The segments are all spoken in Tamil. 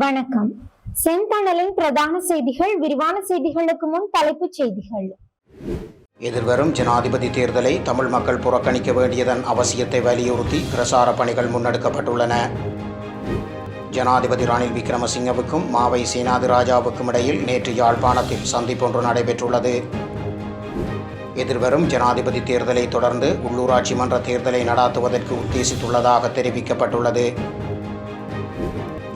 வணக்கம். செந்தணலின் பிரதான செய்திகள் விரிவான செய்திகளுக்கு முன் தலைப்புச் செய்திகள். எதிர்வரும் ஜனாதிபதி தேர்தலை தமிழ் மக்கள் புறக்கணிக்க வேண்டியதன் அவசியத்தை வலியுறுத்தி பிரசார பணிகள் முன்னெடுக்கப்பட்டுள்ளன. ஜனாதிபதி ரணில் விக்ரமசிங்கவுக்கும் மாவை சீனாதி ராஜாவுக்கும் இடையில் நேற்று யாழ்ப்பாணத்தில் சந்திப்பொன்று நடைபெற்றுள்ளது. எதிர்வரும் ஜனாதிபதி தேர்தலை தொடர்ந்து உள்ளூராட்சி மன்ற தேர்தலை நடாத்துவதற்கு உத்தேசித்துள்ளதாக தெரிவிக்கப்பட்டுள்ளது.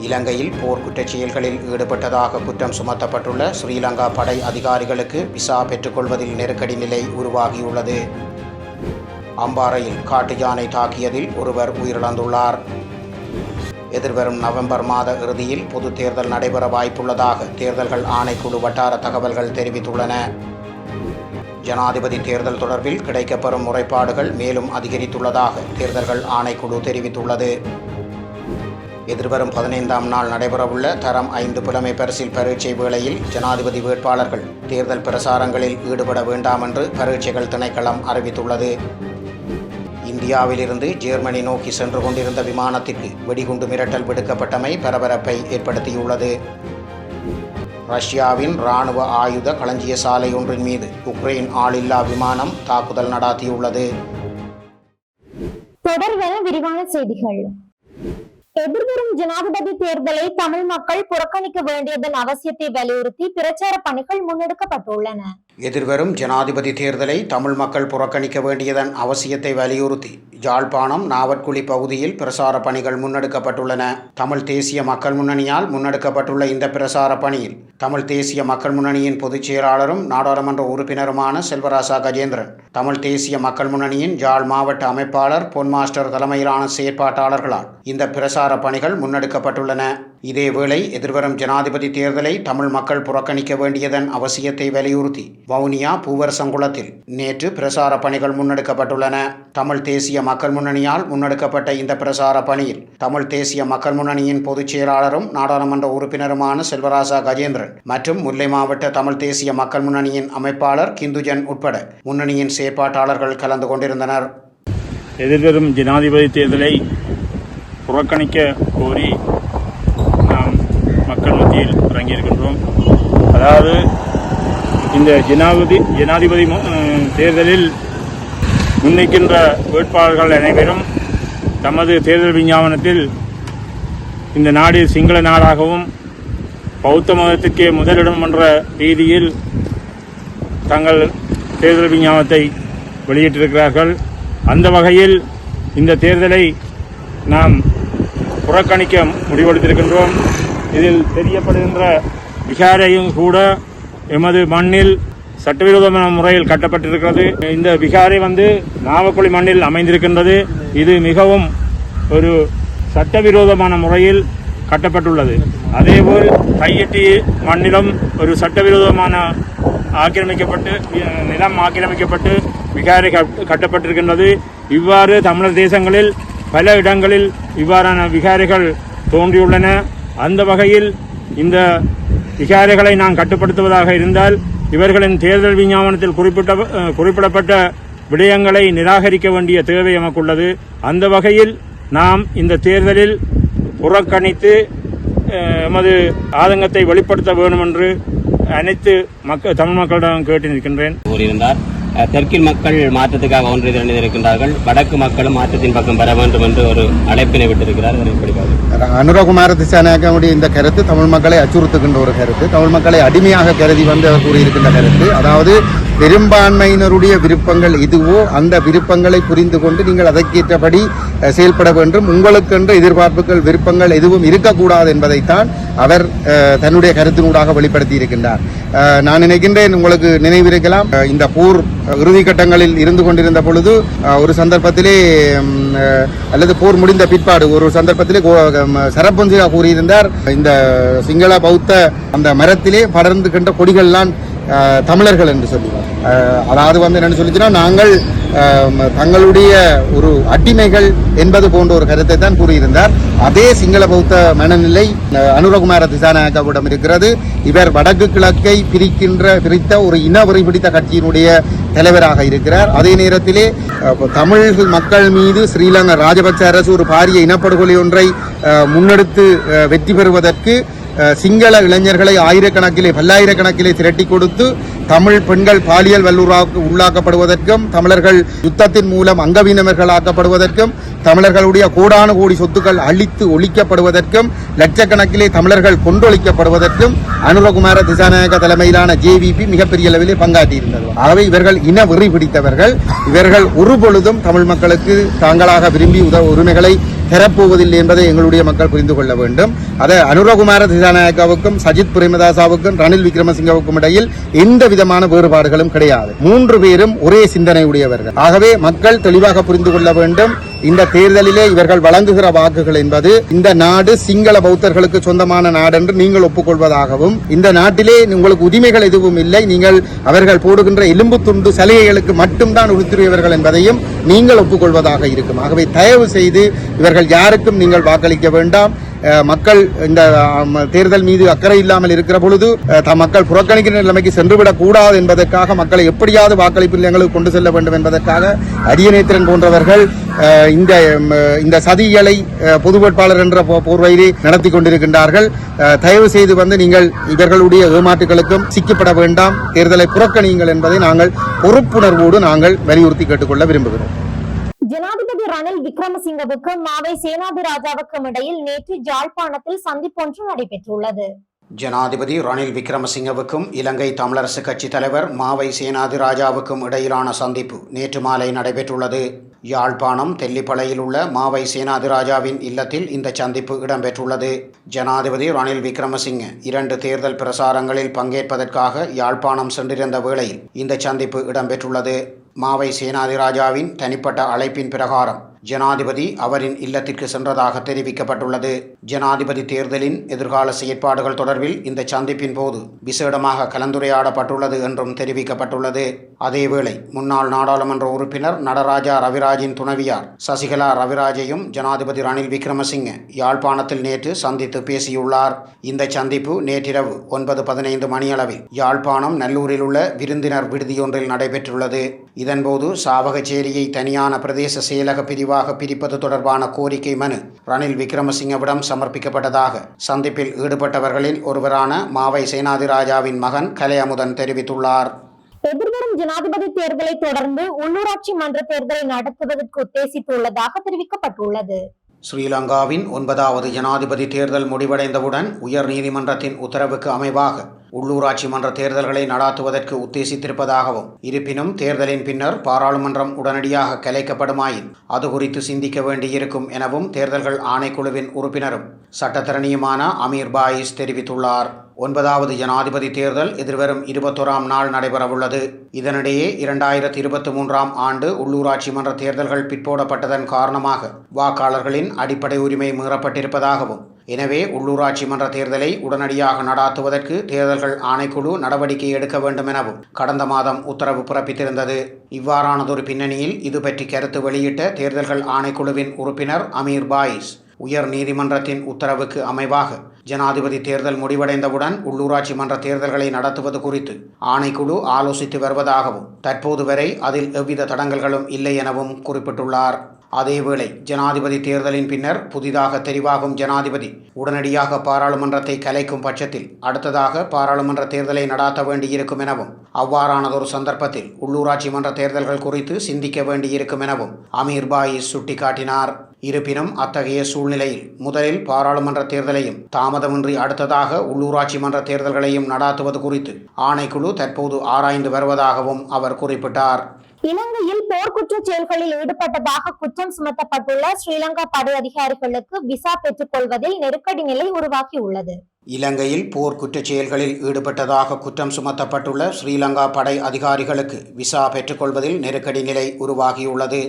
இலங்கையில் போர் குற்றச் செயல்களில் ஈடுபட்டதாக குற்றம் சுமத்தப்பட்டுள்ள ஸ்ரீலங்கா படை அதிகாரிகளுக்கு விசா பெற்றுக்கொள்வதில் நெருக்கடி நிலை உருவாகியுள்ளது. அம்பாறையில் காட்டு யானை தாக்கியதில் ஒருவர் உயிரிழந்துள்ளார். எதிர்வரும் நவம்பர் மாத இறுதியில் பொது தேர்தல் நடைபெற வாய்ப்புள்ளதாக தேர்தல்கள் ஆணைக்குழு வட்டார தகவல்கள் தெரிவித்துள்ளன. ஜனாதிபதி தேர்தல் தொடர்பில் கிடைக்கப்பெறும் முறைப்பாடுகள் மேலும் அதிகரித்துள்ளதாக தேர்தல்கள் ஆணைக்குழு தெரிவித்துள்ளது. எதிர்வரும் பதினைந்தாம் நாள் நடைபெறவுள்ள தரம் ஐந்து புலமை பரிசில் பரீட்சை வேளையில் ஜனாதிபதி வேட்பாளர்கள் தேர்தல் பிரசாரங்களில் ஈடுபட வேண்டாம் என்று பரீட்சைகள் திணைக்களம் அறிவித்துள்ளது. இந்தியாவிலிருந்து ஜெர்மனி நோக்கி சென்று கொண்டிருந்த விமானத்திற்கு வெடிகுண்டு மிரட்டல் விடுக்கப்பட்டமை பரபரப்பை ஏற்படுத்தியுள்ளது. ரஷ்யாவின் இராணுவ ஆயுத களஞ்சிய சாலை ஒன்றின் மீது உக்ரைன் ஆளில்லா விமானம் தாக்குதல் நடாத்தியுள்ளது. தொடர்வென விரிவான செய்திகள். எதிர்வரும் ஜனாதிபதி தேர்தலை தமிழ் மக்கள் புறக்கணிக்க வேண்டியதன் அவசியத்தை வலியுறுத்தி பிரச்சார பணிகள் முன்னெடுக்கப்பட்டுள்ளன. எதிர்வரும் ஜனாதிபதி தேர்தலை தமிழ் மக்கள் புறக்கணிக்க வேண்டியதன் அவசியத்தை வலியுறுத்தி யாழ்ப்பாணம் நாவற்குழி பகுதியில் பிரசார பணிகள் முன்னெடுக்கப்பட்டுள்ளன. தமிழ் தேசிய மக்கள் முன்னணியால் முன்னெடுக்கப்பட்டுள்ள இந்த பிரசார பணியில் தமிழ் தேசிய மக்கள் முன்னணியின் பொதுச் செயலாளரும் நாடாளுமன்ற உறுப்பினருமான செல்வராசா கஜேந்திரன் தமிழ் தேசிய மக்கள் முன்னணியின் யாழ் மாவட்ட அமைப்பாளர் பொன் மாஸ்டர் தலைமையிலான செயற்பாட்டாளர்களால் இந்த பிரசார பணிகள் முன்னெடுக்கப்பட்டுள்ளன. இதேவேளை எதிர்வரும் ஜனாதிபதி தேர்தலை தமிழ் மக்கள் புறக்கணிக்க வேண்டியதன் அவசியத்தை வலியுறுத்தி வவுனியா பூவரசங்குளத்தில் நேற்று பிரசார பணிகள் முன்னெடுக்கப்பட்டுள்ளன. தமிழ் தேசிய மக்கள் முன்னணியால் முன்னெடுக்கப்பட்ட இந்த பிரசார பணியில் தமிழ் தேசிய மக்கள் முன்னணியின் பொதுச் செயலாளரும் நாடாளுமன்ற உறுப்பினருமான செல்வராசா கஜேந்திரன் மற்றும் முல்லை மாவட்ட தமிழ் தேசிய மக்கள் முன்னணியின் அமைப்பாளர் கிந்துஜன் உட்பட முன்னணியின் செயற்பாட்டாளர்கள் கலந்து கொண்டிருந்தனர். எதிர்வரும் ஜனாதிபதி தேர்தலை புறக்கணிக்க கோரி மக்கள் மத்தியில் இறங்கியிருக்கின்றோம் அதாவது இந்த ஜனாதிபதி ஜனாதிபதி மு- தேர்தலில் முன்னிக்கின்ற வேட்பாளர்கள் அனைவரும் தமது தேர்தல் விஞ்ஞாபனத்தில் இந்த நாடு சிங்கள நாடாகவும் பௌத்த மதத்துக்கே முதலிடம் என்ற ரீதியில் தங்கள் தேர்தல் விஞ்ஞாபனத்தை வெளியிட்டிருக்கிறார்கள். அந்த வகையில் இந்த தேர்தலை நாம் புறக்கணிக்க முடிவெடுத்திருக்கின்றோம். இதில் தெரியப்படுகின்ற விகாரையும் கூட எமது மண்ணில் சட்டவிரோதமான முறையில் கட்டப்பட்டிருக்கிறது. இந்த விகாரை வந்து நாவக்குழி மண்ணில் அமைந்திருக்கின்றது. இது மிகவும் ஒரு சட்டவிரோதமான முறையில் கட்டப்பட்டுள்ளது. அதேபோல் கையெட்டி மண்ணிலும் ஒரு சட்டவிரோதமான ஆக்கிரமிக்கப்பட்டு நிலம் ஆக்கிரமிக்கப்பட்டு விகாரை கட்- கட்டப்பட்டிருக்கின்றது. இவ்வாறு தமிழர் தேசங்களில் பல இடங்களில் இவ்வாறான விகாரைகள் தோன்றியுள்ளன. அந்த வகையில் இந்த விகாரைகளை நாம் கட்டுப்படுத்துவதாக இருந்தால் இவர்களின் தேர்தல் விஞ்ஞாபனத்தில் குறிப்பிட்ட குறிப்பிடப்பட்ட விடயங்களை நிராகரிக்க வேண்டிய தேவை நமக்குள்ளது அந்த வகையில் நாம் இந்த தேர்தலில் புறக்கணித்து எமது ஆதங்கத்தை வெளிப்படுத்த வேண்டும் என்று அனைத்து மக்கள் தமிழ் மக்களிடம் கேட்டு நிற்கின்றேன் கூறியிருந்தார் தெற்கில் மக்கள் மாற்றத்துக்காக ஒன்று திரண்டிருக்கின்றார்கள் வடக்கு மக்களும் மாற்றத்தின் பக்கம் பெற வேண்டும் என்று ஒரு அழைப்பினை விட்டிருக்கிறார். எப்படி அனுரகுமார திசாநாயகமுடைய இந்த கருத்து தமிழ் மக்களை அச்சுறுத்துகின்ற ஒரு கருத்து தமிழ் மக்களை அடிமையாக கருதி வந்து அவர் கூறியிருக்கின்ற கருத்து. அதாவது பெரும்பான்மையினருடைய விருப்பங்கள் இதுவோ அந்த விருப்பங்களை புரிந்து கொண்டு நீங்கள் அதற்கேற்றபடி செயல்பட வேண்டும் உங்களுக்கென்று எதிர்பார்ப்புகள் விருப்பங்கள் எதுவும் இருக்கக்கூடாது என்பதைத்தான் அவர் தன்னுடைய கருத்தினூடாக வெளிப்படுத்தி இருக்கின்றார் நான் நினைக்கின்றேன் உங்களுக்கு நினைவிருக்கலாம். இந்த போர் இறுதி கட்டங்களில் இருந்து கொண்டிருந்த பொழுது ஒரு சந்தர்ப்பத்திலே அல்லது போர் முடிந்த பிற்பாடு ஒரு சந்தர்ப்பத்திலே கோ- கூறியிருந்தார். இந்த சிங்கள பௌத்த அந்த மரத்திலே படர்ந்துகின்ற கொடிகள்லாம் தமிழர்கள் என்று சொல்லுவார் அதாவது வந்து என்னென்னு சொல்லிச்சுன்னா நாங்கள் தங்களுடைய ஒரு அடிமைகள் என்பது போன்ற ஒரு கருத்தை தான் கூறியிருந்தார். அதே சிங்கள பௌத்த மனநிலை அனுரகுமார திசாநாயக்காவிடம் இருக்கிறது. இவர் வடக்கு கிழக்கை பிரிக்கின்ற பிரித்த ஒரு இனவெறி பிடித்த கட்சியினுடைய தலைவராக இருக்கிறார். அதே நேரத்திலே தமிழ் மக்கள் மீது ஸ்ரீலங்கா ராஜபக்ச அரசு ஒரு பாரிய இனப்படுகொலை ஒன்றை முன்னெடுத்து வெற்றி பெறுவதற்கு சிங்கள இளைஞர்களை ஆயிரக்கணக்கிலே பல்லாயிரக்கணக்கிலே திரட்டி கொடுத்து தமிழ் பெண்கள் பாலியல் வல்லுறாக்கு உள்ளாக்கப்படுவதற்கும் தமிழர்கள் யுத்தத்தின் மூலம் அங்கவீனவர்களாக்கப்படுவதற்கும் தமிழர்களுடைய கோடானு கோடி சொத்துக்கள் அழித்து ஒழிக்கப்படுவதற்கும் லட்சக்கணக்கிலே தமிழர்கள் கொண்டொழிக்கப்படுவதற்கும் அனுரகுமார திசாநாயக தலைமையிலான ஜேவிபி மிகப்பெரிய அளவிலே பங்காற்றியிருந்தது. ஆகவே இவர்கள் இன வெறி பிடித்தவர்கள். இவர்கள் ஒரு பொழுதும் தமிழ் மக்களுக்கு தாங்களாக விரும்பி உத உரிமைகளை பெறப்போவதில்லை என்பதை எங்களுடைய மக்கள் புரிந்து கொள்ள வேண்டும். அதை அனுரகுமார திசாநாயக்காவுக்கும் சஜித் பிரேமதாசாவுக்கும் ரணில் விக்ரமசிங்கவுக்கும் இடையில் எந்த விதமான வேறுபாடுகளும் கிடையாது. மூன்று பேரும் ஒரே சிந்தனை உடையவர்கள் ஆகவே மக்கள் தெளிவாக புரிந்து கொள்ள வேண்டும். இந்த தேர்தலிலே இவர்கள் வழங்குகிற வாக்குகள் என்பது இந்த நாடு சிங்கள பௌத்தர்களுக்கு சொந்தமான நாடு என்று நீங்கள் ஒப்புக்கொள்வதாகவும் இந்த நாட்டிலே உங்களுக்கு உரிமைகள் எதுவும் இல்லை நீங்கள் அவர்கள் போடுகின்ற எலும்பு துண்டு சலுகைகளுக்கு மட்டும்தான் உறுத்துரியவர்கள் என்பதையும் நீங்கள் ஒப்புக்கொள்வதாக இருக்கும். ஆகவே தயவு செய்து இவர்கள் யாருக்கும் நீங்கள் வாக்களிக்க வேண்டாம். மக்கள் இந்த தேர்தல் மீது அக்கறை இல்லாமல் இருக்கிற பொழுது மக்கள் புறக்கணிக்கிற நிலைமைக்கு சென்றுவிடக் கூடாது என்பதற்காக மக்களை எப்படியாவது வாக்களிப்பு நிலையங்களுக்கு கொண்டு செல்ல வேண்டும் என்பதற்காக அரியநேத்திரன் போன்றவர்கள் இந்த இந்த சதிகளை பொது வேட்பாளர் என்ற போ- போர்வையிலே நடத்தி கொண்டிருக்கின்றார்கள். தயவு செய்து வந்து நீங்கள் இவர்களுடைய ஏமாற்றுகளுக்கும் சிக்கப்பட வேண்டாம். தேர்தலை புறக்கணியுங்கள் என்பதை நாங்கள் பொறுப்புணர்வோடு நாங்கள் வலியுறுத்தி கேட்டுக்கொள்ள விரும்புகிறோம். ஜனாதிபதி ரணில் விக்ரமசிங்கவுக்கும் மாவை சேனாதி ராஜாவுக்கும் இடையில் நேற்று ஜாழ்ப்பாணத்தில் சந்திப்பொன்று நடைபெற்றுள்ளது. ஜனாதிபதி ரணில் விக்ரமசிங்கவுக்கும் இலங்கை தமிழரசு கட்சி தலைவர் மாவை சேனாதிராஜாவுக்கும் இடையிலான சந்திப்பு நேற்று மாலை நடைபெற்றுள்ளது. யாழ்ப்பாணம் தெல்லிப்பளையில் உள்ள மாவை சேனாதிராஜாவின் இல்லத்தில் இந்த சந்திப்பு இடம்பெற்றுள்ளது. ஜனாதிபதி ரணில் விக்ரமசிங்க இரண்டு தேர்தல் பிரசாரங்களில் பங்கேற்பதற்காக யாழ்ப்பாணம் சென்றிருந்த வேளையில் இந்த சந்திப்பு இடம்பெற்றுள்ளது. மாவை சேனாதிராஜாவின் தனிப்பட்ட அழைப்பின் பிரகாரம் ஜனாதிபதி அவரின் இல்லத்திற்கு சென்றதாக தெரிவிக்கப்பட்டுள்ளது. ஜனாதிபதி தேர்தலின் எதிர்கால செயற்பாடுகள் தொடர்பில் இந்த சந்திப்பின் போது விசேடமாக கலந்துரையாடப்பட்டுள்ளது என்றும் தெரிவிக்கப்பட்டுள்ளது. அதேவேளை முன்னாள் நாடாளுமன்ற உறுப்பினர் நடராஜா ரவிராஜின் துணைவியார் சசிகலா ரவிராஜையும் ஜனாதிபதி ரணில் விக்ரமசிங்க யாழ்ப்பாணத்தில் நேற்று சந்தித்து பேசியுள்ளார். இந்த சந்திப்பு நேற்றிரவு ஒன்பது பதினைந்து மணியளவில் யாழ்ப்பாணம் நல்லூரில் உள்ள விருந்தினர் விடுதியொன்றில் நடைபெற்றுள்ளது. இதன்போது சாவகச்சேரியை தனியான பிரதேச செயலக பிரிவாக பிரிப்பது தொடர்பான கோரிக்கை மனு ரணில் விக்ரமசிங்கவிடம் சமர்ப்பிக்கப்பட்டதாக சந்திப்பில் ஈடுபட்டவர்களில் ஒருவரான மாவை சேனாதிராஜாவின் மகன் கலையமுதன் தெரிவித்துள்ளார். எதிர்வரும் ஜனாதிபதி தேர்தலை தொடர்ந்து உள்ளூராட்சி மன்ற தேர்தலை நடத்துவதற்கு உத்தேசித்துள்ளதாக தெரிவிக்கப்பட்டுள்ளது. ஸ்ரீலங்காவின் ஒன்பதாவது ஜனாதிபதி தேர்தல் முடிவடைந்தவுடன் உயர் நீதிமன்றத்தின் உத்தரவுக்கு அமைவாக உள்ளூராட்சி மன்ற தேர்தல்களை நடாத்துவதற்கு உத்தேசித்திருப்பதாகவும் இருப்பினும் தேர்தலின் பின்னர் பாராளுமன்றம் உடனடியாக கலைக்கப்படுமாயின் அது குறித்து சிந்திக்க வேண்டியிருக்கும் எனவும் தேர்தல்கள் ஆணைக்குழுவின் உறுப்பினரும் சட்டத்தரணியுமான அமீர் பாயிஸ் தெரிவித்துள்ளார். ஒன்பதாவது ஜனாதிபதி தேர்தல் எதிர்வரும் இருபத்தோராம் நாள் நடைபெறவுள்ளது. இதனிடையே இரண்டாயிரத்தி இருபத்தி மூன்றாம் ஆண்டு உள்ளூராட்சி மன்ற தேர்தல்கள் பிற்போடப்பட்டதன் காரணமாக வாக்காளர்களின் அடிப்படை உரிமை மீறப்பட்டிருப்பதாகவும் எனவே உள்ளூராட்சி மன்ற தேர்தலை உடனடியாக நடாத்துவதற்கு தேர்தல்கள் ஆணைக்குழு நடவடிக்கை எடுக்க வேண்டும் எனவும் கடந்த மாதம் உத்தரவு பிறப்பித்திருந்தது. இவ்வாறானதொரு பின்னணியில் இது பற்றி கருத்து வெளியிட்ட தேர்தல்கள் ஆணைக்குழுவின் உறுப்பினர் அமீர் பாயிஸ் உயர் நீதிமன்றத்தின் உத்தரவுக்கு அமைவாக ஜனாதிபதி தேர்தல் முடிவடைந்தவுடன் உள்ளூராட்சி மன்ற தேர்தல்களை நடத்துவது குறித்து ஆணைக்குழு ஆலோசித்து வருவதாகவும் தற்போது வரை அதில் எவ்வித தடங்கல்களும் இல்லை எனவும் குறிப்பிட்டுள்ளார். அதேவேளை ஜனாதிபதி தேர்தலின் பின்னர் புதிதாக தெரிவாகும் ஜனாதிபதி உடனடியாக பாராளுமன்றத்தை கலைக்கும் பட்சத்தில் அடுத்ததாக பாராளுமன்ற தேர்தலை நடாத்த வேண்டியிருக்கும் எனவும் அவ்வாறானதொரு சந்தர்ப்பத்தில் உள்ளூராட்சி மன்ற தேர்தல்கள் குறித்து சிந்திக்க வேண்டியிருக்கும் எனவும் அமீர் பாயிஸ் சுட்டிக்காட்டினார். இருப்பினும் அத்தகைய சூழ்நிலையில் முதலில் பாராளுமன்ற தேர்தலையும் தாமதமின்றி அடுத்ததாக உள்ளூராட்சி மன்ற தேர்தல்களையும் நடாத்துவது குறித்து ஆணைக்குழு தற்போது ஆராய்ந்து வருவதாகவும் அவர் குறிப்பிட்டார். இலங்கையில் போர்க்குற்றச் செயல்களில் ஈடுபட்டதாக குற்றம் சுமத்தப்பட்டுள்ள ஸ்ரீலங்கா படை அதிகாரிகளுக்கு விசா பெற்றுக் கொள்வதில் நெருக்கடி நிலை உருவாகியுள்ளது. இலங்கையில் போர்க்குற்ற செயல்களில் ஈடுபட்டதாக குற்றம் சுமத்தப்பட்டுள்ள ஸ்ரீலங்கா படை அதிகாரிகளுக்கு விசா பெற்றுக்கொள்வதில் நெருக்கடி நிலை உருவாகியுள்ளது.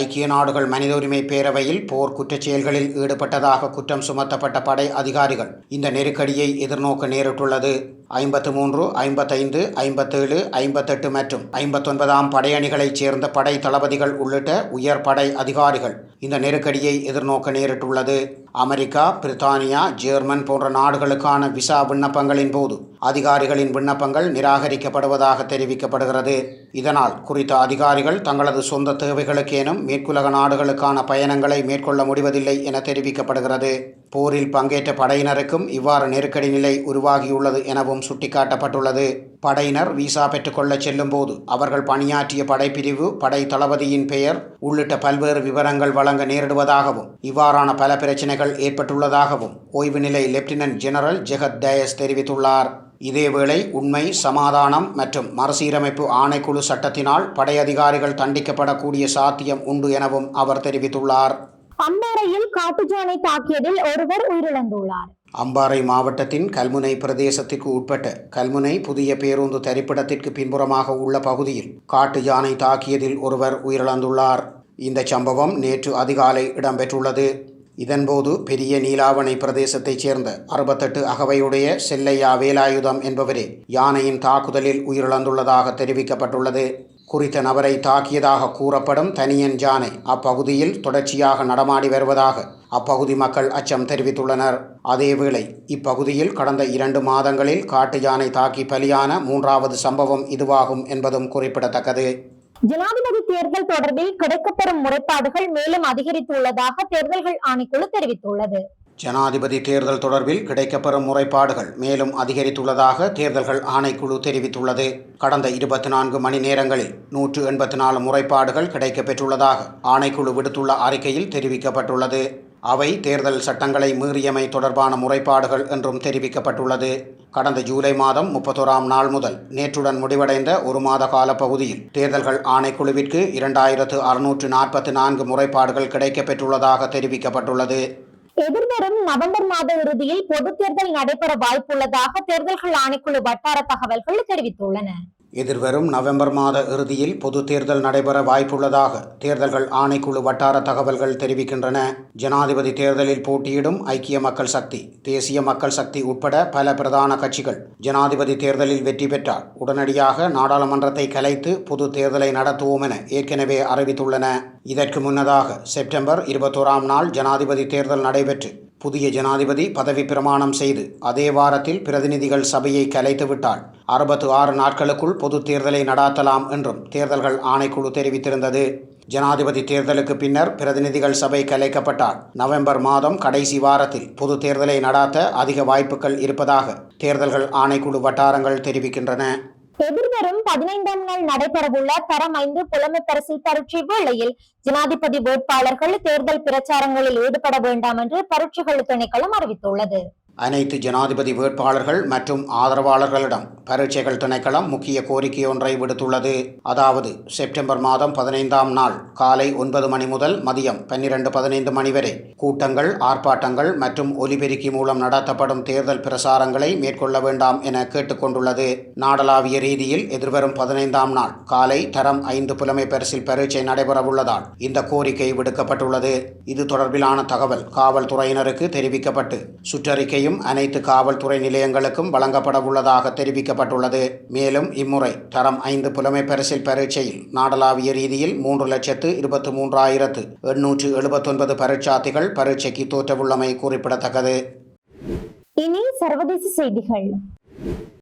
ஐக்கிய நாடுகள் மனித உரிமை பேரவையில் போர் குற்றச் செயல்களில் ஈடுபட்டதாக குற்றம் சுமத்தப்பட்ட படை அதிகாரிகள் இந்த நெருக்கடியை எதிர்நோக்க நேரிட்டுள்ளது. ஐம்பத்து மூன்று ஐம்பத்தைந்து ஐம்பத்தேழு ஐம்பத்தெட்டு மற்றும் ஐம்பத்தொன்பதாம் படையணிகளைச் சேர்ந்த படை தளபதிகள் உள்ளிட்ட உயர் படை அதிகாரிகள். இந்த நெருக்கடியை எதிர்நோக்க நேரிட்டுள்ளது. அமெரிக்கா பிரித்தானியா ஜெர்மன் போன்ற நாடுகளுக்கான விசா விண்ணப்பங்களின் போது அதிகாரிகளின் விண்ணப்பங்கள் நிராகரிக்கப்படுவதாக தெரிவிக்கப்படுகிறது. இதனால் குறித்த அதிகாரிகள் தங்களது சொந்த தேவைகளுக்கேனும் மேற்குலக நாடுகளுக்கான பயணங்களை மேற்கொள்ள முடிவதில்லை என தெரிவிக்கப்படுகிறது. போரில் பங்கேற்ற படையினருக்கும் இவ்வாறு நெருக்கடி நிலை உருவாகியுள்ளது எனவும் சுட்டிக்காட்டப்பட்டுள்ளது. படையினர் விசா பெற்றுக்கொள்ள செல்லும்போது அவர்கள் பணியாற்றிய படைப்பிரிவு படை தளபதியின் பெயர் உள்ளிட்ட பல்வேறு விவரங்கள் வழங்க நேரிடுவதாகவும் இவ்வாறான பல பிரச்சினைகள் ஏற்பட்டுள்ளதாகவும் ஓய்வு நிலை லெப்டினன்ட் ஜெனரல் ஜெகத் டயஸ் தெரிவித்துள்ளார். இதேவேளை உண்மை சமாதானம் மற்றும் மறுசீரமைப்பு ஆணைக்குழு சட்டத்தினால் படை அதிகாரிகள் தண்டிக்கப்படக்கூடிய சாத்தியம் உண்டு எனவும் அவர் தெரிவித்துள்ளார். அம்பாறையில் காட்டுஜானை தாக்கியதில் ஒருவர் உயிரிழந்துள்ளார். அம்பாறை மாவட்டத்தின் கல்முனை பிரதேசத்திற்கு உட்பட்ட கல்முனை புதிய பேருந்து தரிப்பிடத்திற்கு பின்புறமாக உள்ள பகுதியில் காட்டு யானை தாக்கியதில் ஒருவர் உயிரிழந்துள்ளார். இந்த சம்பவம் நேற்று அதிகாலை இடம்பெற்றுள்ளது. இதன்போது பெரிய நீலாவணை பிரதேசத்தைச் சேர்ந்த அறுபத்தெட்டு அகவையுடைய செல்லையா வேலாயுதம் என்பவரே யானையின் தாக்குதலில் உயிரிழந்துள்ளதாக தெரிவிக்கப்பட்டுள்ளது. குறித்த நபரை தாக்கியதாக கூறப்படும் தனியன் ஜானை அப்பகுதியில் தொடர்ச்சியாக நடமாடி வருவதாக அப்பகுதி மக்கள் அச்சம் தெரிவித்துள்ளனர். அதேவேளை இப்பகுதியில் கடந்த இரண்டு மாதங்களில் காட்டு யானை தாக்கி பலியான மூன்றாவது சம்பவம் இதுவாகும் என்பதும் குறிப்பிடத்தக்கது. ஜனாதிபதி தேர்தல் தொடர்பில் கிடைக்கப்பெறும் முறைப்பாடுகள் மேலும் அதிகரித்துள்ளதாக தேர்தல்கள் ஆணைக்குழு தெரிவித்துள்ளது. ஜனாதிபதி தேர்தல் தொடர்பில் கிடைக்கப்பெறும் முறைப்பாடுகள் மேலும் அதிகரித்துள்ளதாக தேர்தல்கள் ஆணைக்குழு தெரிவித்துள்ளது. கடந்த இருபத்தி நான்கு மணி நேரங்களில் நூற்று எண்பத்தி நாலு முறைப்பாடுகள் கிடைக்கப்பெற்றுள்ளதாக ஆணைக்குழு விடுத்துள்ள அறிக்கையில் தெரிவிக்கப்பட்டுள்ளது. அவை தேர்தல் சட்டங்களை மீறியமை தொடர்பான முறைப்பாடுகள் என்றும் தெரிவிக்கப்பட்டுள்ளது. கடந்த ஜூலை மாதம் முப்பத்தோராம் நாள் முதல் நேற்றுடன் முடிவடைந்த ஒரு மாத கால பகுதியில் தேர்தல்கள் ஆணைக்குழுவிற்கு இரண்டாயிரத்து அறுநூற்று நாற்பத்தி நான்கு முறைப்பாடுகள் கிடைக்கப்பெற்றுள்ளதாக தெரிவிக்கப்பட்டுள்ளது. எதிர்வரும் நவம்பர் மாத இறுதியில் பொது தேர்தல் நடைபெற வாய்ப்புள்ளதாக தேர்தல்கள் ஆணைக்குழு வட்டார தகவல்கள் தெரிவித்துள்ளன. எதிர்வரும் நவம்பர் மாத இறுதியில் பொது தேர்தல் நடைபெற வாய்ப்புள்ளதாக தேர்தல்கள் ஆணைக்குழு வட்டார தகவல்கள் தெரிவிக்கின்றன. ஜனாதிபதி தேர்தலில் போட்டியிடும் ஐக்கிய மக்கள் சக்தி தேசிய மக்கள் சக்தி உட்பட பல பிரதான கட்சிகள் ஜனாதிபதி தேர்தலில் வெற்றி பெற்றால் உடனடியாக நாடாளுமன்றத்தை கலைத்து பொது தேர்தலை நடத்துவோம் என ஏற்கனவே அறிவித்துள்ளன. இதற்கு முன்னதாக செப்டம்பர் இருபத்தோராம் நாள் ஜனாதிபதி தேர்தல் நடைபெற்று புதிய ஜனாதிபதி பதவி பிரமாணம் செய்து அதே வாரத்தில் பிரதிநிதிகள் சபையை கலைத்துவிட்டால் அறுபத்து ஆறு நாட்களுக்குள் பொது தேர்தலை நடாத்தலாம் என்றும் தேர்தல்கள் ஆணைக்குழு தெரிவித்திருந்தது. ஜனாதிபதி தேர்தலுக்கு பின்னர் பிரதிநிதிகள் சபை கலைக்கப்பட்டால் நவம்பர் மாதம் கடைசி வாரத்தில் பொது தேர்தலை நடாத்த அதிக வாய்ப்புகள் இருப்பதாக தேர்தல்கள் ஆணைக்குழு வட்டாரங்கள் தெரிவிக்கின்றன. எதிர்வரும் பதினைந்தாம் நாள் நடைபெறவுள்ள தரம் ஐந்து புலமை பரீட்சை வேளையில் ஜனாதிபதி வேட்பாளர்கள் தேர்தல் பிரச்சாரங்களில் ஈடுபட வேண்டாம் என்று பரீட்சைகள் திணைக்களம் அறிவித்துள்ளது. அனைத்து ஜனாதிபதி வேட்பாளர்கள் மற்றும் ஆதரவாளர்களிடம் பரீட்சைகள் திணைக்களம் முக்கிய கோரிக்கை ஒன்றை விடுத்துள்ளது. அதாவது செப்டம்பர் மாதம் பதினைந்தாம் நாள் காலை ஒன்பது மணி முதல் மதியம் பன்னிரண்டு பதினைந்து மணி வரை கூட்டங்கள் ஆர்ப்பாட்டங்கள் மற்றும் ஒலிபெருக்கி மூலம் நடத்தப்படும் தேர்தல் பிரசாரங்களை மேற்கொள்ள வேண்டாம் என கேட்டுக்கொண்டுள்ளது நாடளாவிய ரீதியில் எதிர்வரும் பதினைந்தாம் நாள் காலை தரம் ஐந்து புலமை பரிசில் பரீட்சை நடைபெறவுள்ளதால் இந்த கோரிக்கை விடுக்கப்பட்டுள்ளது. இது தொடர்பிலான தகவல் காவல்துறையினருக்கு தெரிவிக்கப்பட்டு சுற்றறிக்கையும் அனைத்து காவல்துறை நிலையங்களுக்கும் வழங்கப்பட உள்ளதாக தெரிவிக்கப்பட்டுள்ளது. மேலும் இம்முறை தரம் ஐந்து புலமை பரிசில் பரீட்சையில் நாடளாவிய ரீதியில் மூன்று லட்சத்து இருபத்தி மூன்றாயிரத்து எண்ணூற்று எழுபத்தொன்பது பரீட்சார்த்திகள் பரீட்சைக்கு தோற்றவுள்ளமை குறிப்பிடத்தக்கது. இனி சர்வதேச செய்திகள்.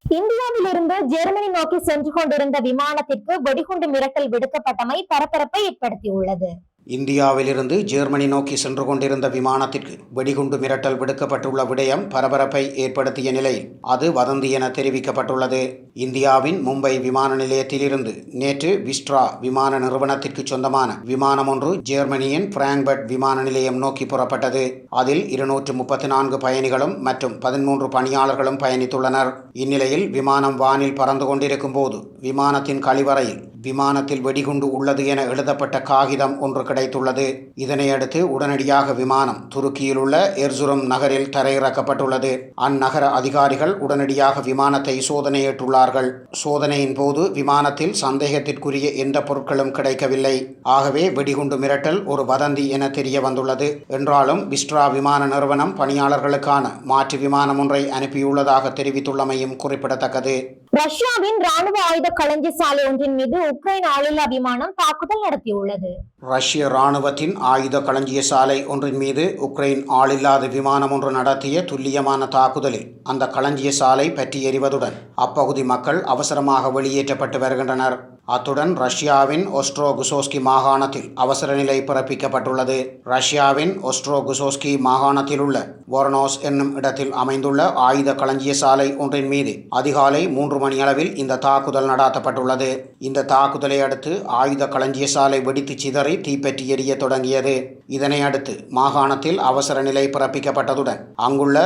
இந்தியாவிலிருந்து ஜெர்மனி நோக்கி சென்று கொண்டிருந்த விமானத்திற்கு வெடிகுண்டு மிரட்டல் விடுக்கப்பட்டமை பரபரப்பை ஏற்படுத்தியுள்ளது. இந்தியாவிலிருந்து ஜெர்மனி நோக்கி சென்று கொண்டிருந்த விமானத்திற்கு வெடிகுண்டு மிரட்டல் விடுக்கப்பட்டுள்ள விடயம் பரபரப்பை ஏற்படுத்திய நிலையில் அது வதந்தி என தெரிவிக்கப்பட்டுள்ளது. இந்தியாவின் மும்பை விமான நிலையத்திலிருந்து நேற்று விஸ்ட்ரா விமான நிறுவனத்திற்கு சொந்தமான விமானம் ஒன்று ஜெர்மனியின் பிராங்க்பர்ட் விமான நிலையம் நோக்கி புறப்பட்டது. அதில் இருநூற்று முப்பத்தி நான்கு பயணிகளும் மற்றும் பதிமூன்று பணியாளர்களும் பயணித்துள்ளனர். இந்நிலையில் விமானம் வானில் பறந்து கொண்டிருக்கும் போது விமானத்தின் கழிவறையில் விமானத்தில் வெடிகுண்டு உள்ளது என எழுதப்பட்ட காகிதம் ஒன்று கிடைத்துள்ளது. இதனையடுத்து உடனடியாக விமானம் துருக்கியில் உள்ள எர்சுரம் நகரில் தரையிறக்கப்பட்டுள்ளது. அந்நகர அதிகாரிகள் உடனடியாக விமானத்தை சோதனையிட்டுள்ளார்கள் சோதனையின் போது விமானத்தில் சந்தேகத்திற்குரிய எந்த பொருட்களும் கிடைக்கவில்லை. ஆகவே வெடிகுண்டு மிரட்டல் ஒரு வதந்தி என தெரிய வந்துள்ளது என்றாலும் விஸ்ட்ரா விமான நிறுவனம் பணியாளர்களுக்கான மாற்று விமானம் ஒன்றை அனுப்பியுள்ளதாக தெரிவித்துள்ளமையும் குறிப்பிடத்தக்கது. ரஷ்யாவின் ராணுவ ஆயுத களஞ்சி சாலை ஒன்றின் மீது உக்ரைன் ஆளில்லா விமானம் தாக்குதல் நடத்தியுள்ளது. ரஷ்ய இராணுவத்தின் ஆயுத களஞ்சிய சாலை ஒன்றின் மீது உக்ரைன் ஆளில்லாத விமானம் ஒன்று நடத்திய துல்லியமான தாக்குதலில் அந்த களஞ்சிய சாலை பற்றி எறிவதுடன் அப்பகுதி மக்கள் அவசரமாக வெளியேற்றப்பட்டு வருகின்றனர். அத்துடன் ரஷ்யாவின் ஒஸ்ட்ரோகுசோஸ்கி மாகாணத்தில் அவசர நிலை பிறப்பிக்கப்பட்டுள்ளது. ரஷ்யாவின் ஒஸ்ட்ரோகுசோஸ்கி மாகாணத்தில் உள்ள வொர்னோஸ் என்னும் இடத்தில் அமைந்துள்ள ஆயுத களஞ்சிய சாலை ஒன்றின் மீது அதிகாலை மூன்று மணியளவில் இந்த தாக்குதல் நடாத்தப்பட்டுள்ளது. இந்த தாக்குதலை அடுத்து ஆயுத களஞ்சிய சாலை வெடித்து சிதறி தீப்பற்றி எரிய தொடங்கியது. இதனை அடுத்து மாகாணத்தில் அவசர நிலை பிறப்பிக்கப்பட்டதுடன் அங்குள்ள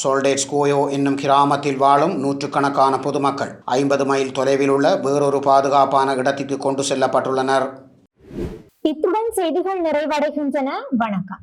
சோல்டேட்ஸ்கோயோ என்னும் கிராமத்தில் வாழும் நூற்றுக்கணக்கான பொதுமக்கள் ஐம்பது மைல் தொலைவில் உள்ள வேறொரு பாதுகாப்பான இடத்திற்கு கொண்டு செல்லப்பட்டுள்ளனர். இத்துடன் செய்திகள் நிறைவடைகின்றன. வணக்கம்.